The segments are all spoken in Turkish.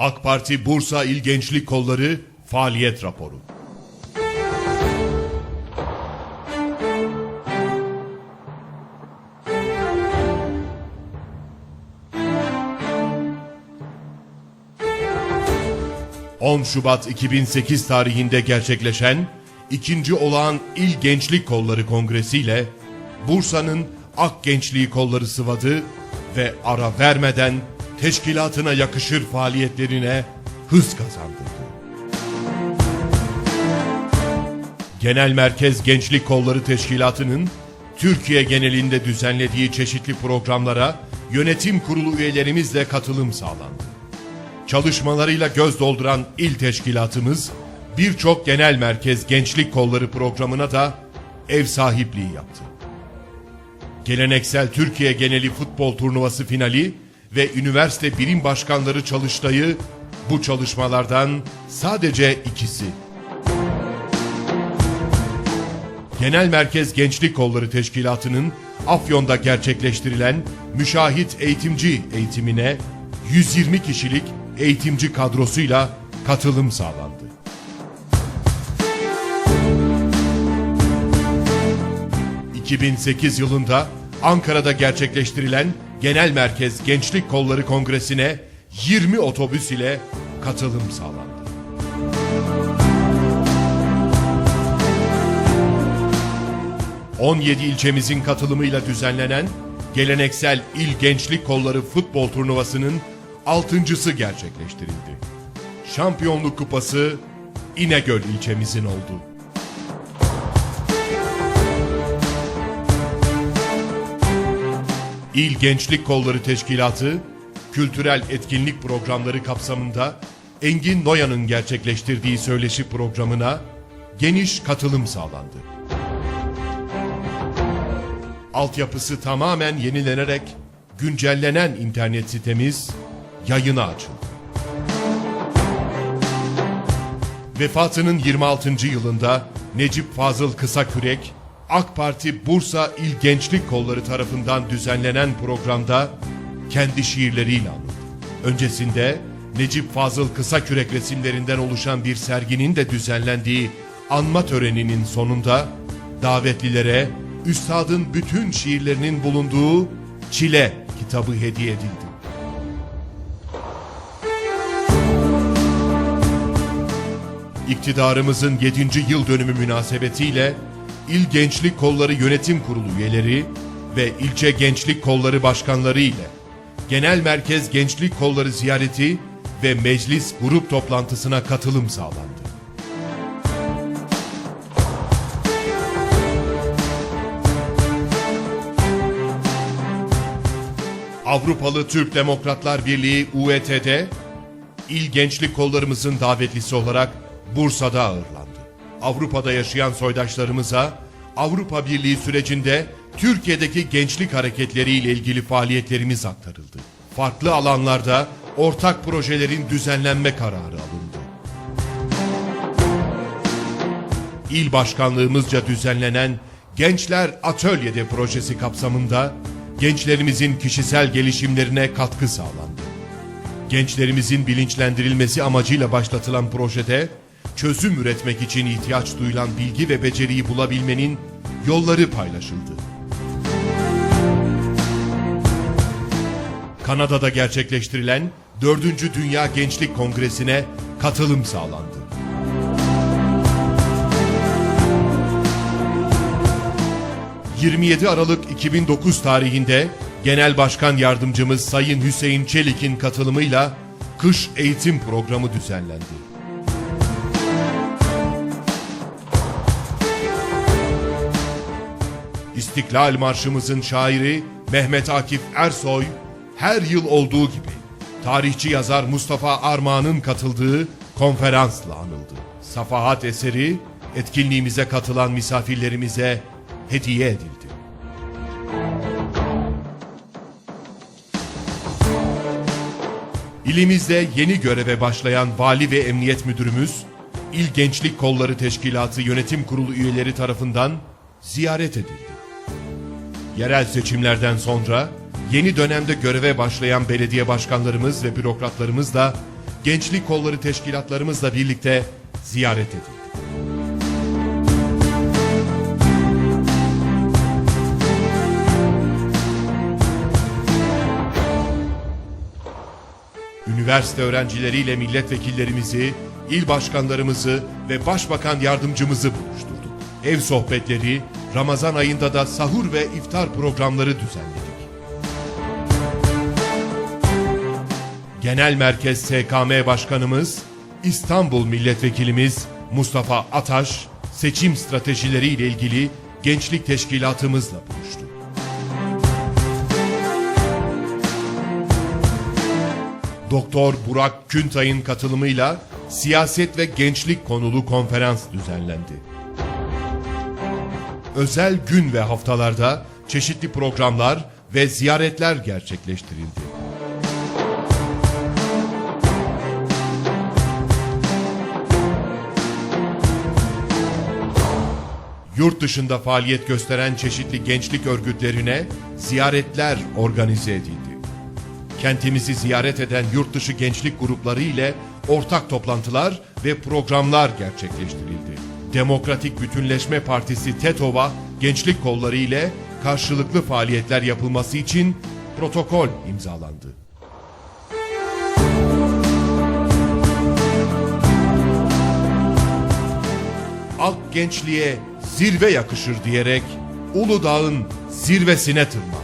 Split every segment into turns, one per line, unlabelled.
AK Parti Bursa İl Gençlik Kolları faaliyet raporu. ...10 Şubat 2008 tarihinde gerçekleşen... ...ikinci olağan İl Gençlik Kolları Kongresi ile... ...Bursa'nın Ak Gençliği Kolları sıvadı... ...ve ara vermeden teşkilatına yakışır faaliyetlerine hız kazandırdı. Genel Merkez Gençlik Kolları Teşkilatı'nın Türkiye genelinde düzenlediği çeşitli programlara yönetim kurulu üyelerimizle katılım sağlandı. Çalışmalarıyla göz dolduran il teşkilatımız birçok genel merkez gençlik kolları programına da ev sahipliği yaptı. Geleneksel Türkiye geneli futbol turnuvası finali ve üniversite birim başkanları çalıştayı bu çalışmalardan sadece ikisi. Genel Merkez Gençlik Kolları Teşkilatı'nın Afyon'da gerçekleştirilen müşahit eğitimci eğitimine 120 kişilik eğitimci kadrosuyla katılım sağlandı. ...2008 yılında Ankara'da gerçekleştirilen Genel Merkez Gençlik Kolları Kongresi'ne 20 otobüs ile katılım sağlandı. ...17 ilçemizin katılımıyla düzenlenen... ...geleneksel İl Gençlik Kolları futbol turnuvasının... ...altıncısı gerçekleştirildi. Şampiyonluk kupası... İnegöl ilçemizin oldu. İl Gençlik Kolları Teşkilatı, kültürel etkinlik programları kapsamında Engin Noyan'ın gerçekleştirdiği söyleşi programına geniş katılım sağlandı. Altyapısı tamamen yenilenerek güncellenen internet sitemiz yayına açıldı. Vefatının 26. yılında Necip Fazıl Kısakürek, AK Parti Bursa İl Gençlik Kolları tarafından düzenlenen programda kendi şiirleriyle anıldı. Öncesinde Necip Fazıl Kısakürek resimlerinden oluşan bir serginin de düzenlendiği anma töreninin sonunda davetlilere üstadın bütün şiirlerinin bulunduğu Çile kitabı hediye edildi. İktidarımızın 7. yıl dönümü münasebetiyle İl Gençlik Kolları Yönetim Kurulu üyeleri ve ilçe gençlik kolları başkanları ile Genel Merkez Gençlik Kolları ziyareti ve meclis grup toplantısına katılım sağlandı. Avrupalı Türk Demokratlar Birliği UET'de İl Gençlik Kollarımızın davetlisi olarak Bursa'da ağırlandı. Avrupa'da yaşayan soydaşlarımıza Avrupa Birliği sürecinde Türkiye'deki gençlik hareketleriyle ilgili faaliyetlerimiz aktarıldı. Farklı alanlarda ortak projelerin düzenlenme kararı alındı. İl başkanlığımızca düzenlenen Gençler Atölyede projesi kapsamında gençlerimizin kişisel gelişimlerine katkı sağlandı. Gençlerimizin bilinçlendirilmesi amacıyla başlatılan projede çözüm üretmek için ihtiyaç duyulan bilgi ve beceriyi bulabilmenin yolları paylaşıldı. Kanada'da gerçekleştirilen 4. Dünya Gençlik Kongresi'ne katılım sağlandı. ...27 Aralık 2009 tarihinde... ...Genel Başkan Yardımcımız Sayın Hüseyin Çelik'in katılımıyla... ...kış eğitim programı düzenlendi. İstiklal Marşımızın şairi Mehmet Akif Ersoy her yıl olduğu gibi tarihçi yazar Mustafa Armağan'ın katıldığı konferansla anıldı. Safahat eseri etkinliğimize katılan misafirlerimize hediye edildi. İlimizde yeni göreve başlayan Vali ve Emniyet Müdürümüz, İl Gençlik Kolları Teşkilatı Yönetim Kurulu üyeleri tarafından ziyaret edildi. Yerel seçimlerden sonra yeni dönemde göreve başlayan belediye başkanlarımız ve bürokratlarımız da gençlik kolları teşkilatlarımızla birlikte ziyaret edildi. Üniversite öğrencileriyle milletvekillerimizi, il başkanlarımızı ve başbakan yardımcımızı buluşturduk. Ev sohbetleri, Ramazan ayında da sahur ve iftar programları düzenledik. Genel Merkez SKM Başkanımız, İstanbul Milletvekilimiz Mustafa Ataş, seçim stratejileriyle ilgili gençlik teşkilatımızla buluştu. Doktor Burak Küntay'ın katılımıyla siyaset ve gençlik konulu konferans düzenlendi. Özel gün ve haftalarda çeşitli programlar ve ziyaretler gerçekleştirildi. Yurt dışında faaliyet gösteren çeşitli gençlik örgütlerine ziyaretler organize edildi. Kentimizi ziyaret eden yurt dışı gençlik grupları ile ortak toplantılar ve programlar gerçekleştirildi. Demokratik Bütünleşme Partisi TETOV'a gençlik kolları ile karşılıklı faaliyetler yapılması için protokol imzalandı. Ak gençliğe zirve yakışır diyerek Uludağ'ın zirvesine tırmandık.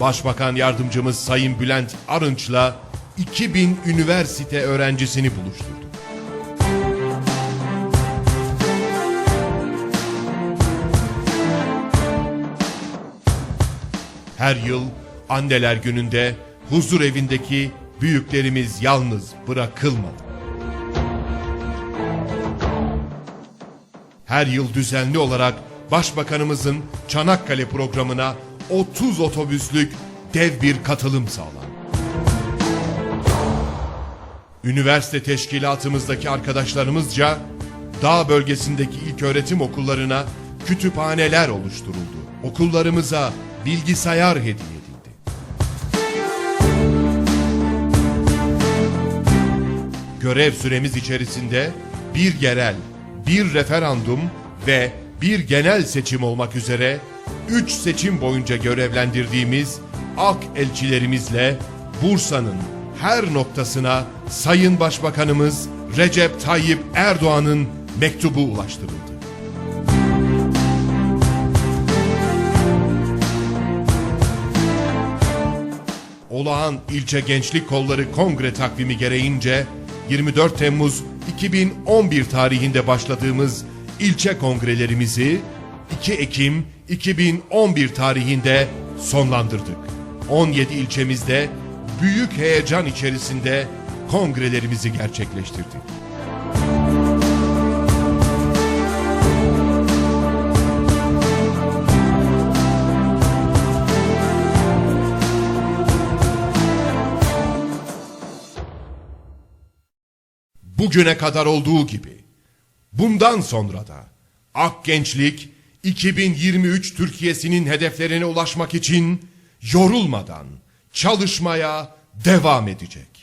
Başbakan yardımcımız Sayın Bülent Arınç'la 2000 üniversite öğrencisini buluşturduk. Her yıl anneler gününde huzur evindeki büyüklerimiz yalnız bırakılmadı. Her yıl düzenli olarak Başbakanımızın Çanakkale programına 30 otobüslük dev bir katılım sağlandı. Üniversite teşkilatımızdaki arkadaşlarımızca dağ bölgesindeki ilk öğretim okullarına kütüphaneler oluşturuldu. Okullarımıza bilgisayar hediye edildi. Görev süremiz içerisinde bir yerel, bir referandum ve bir genel seçim olmak üzere 3 seçim boyunca görevlendirdiğimiz AK elçilerimizle Bursa'nın her noktasına Sayın Başbakanımız Recep Tayyip Erdoğan'ın mektubu ulaştırıldı. Olağan İlçe Gençlik Kolları Kongre takvimi gereğince 24 Temmuz 2011 tarihinde başladığımız ilçe kongrelerimizi 2 Ekim 2011 tarihinde sonlandırdık. 17 ilçemizde büyük heyecan içerisinde kongrelerimizi gerçekleştirdik. Bugüne kadar olduğu gibi bundan sonra da Ak Gençlik 2023 Türkiye'sinin hedeflerine ulaşmak için yorulmadan çalışmaya devam edecek.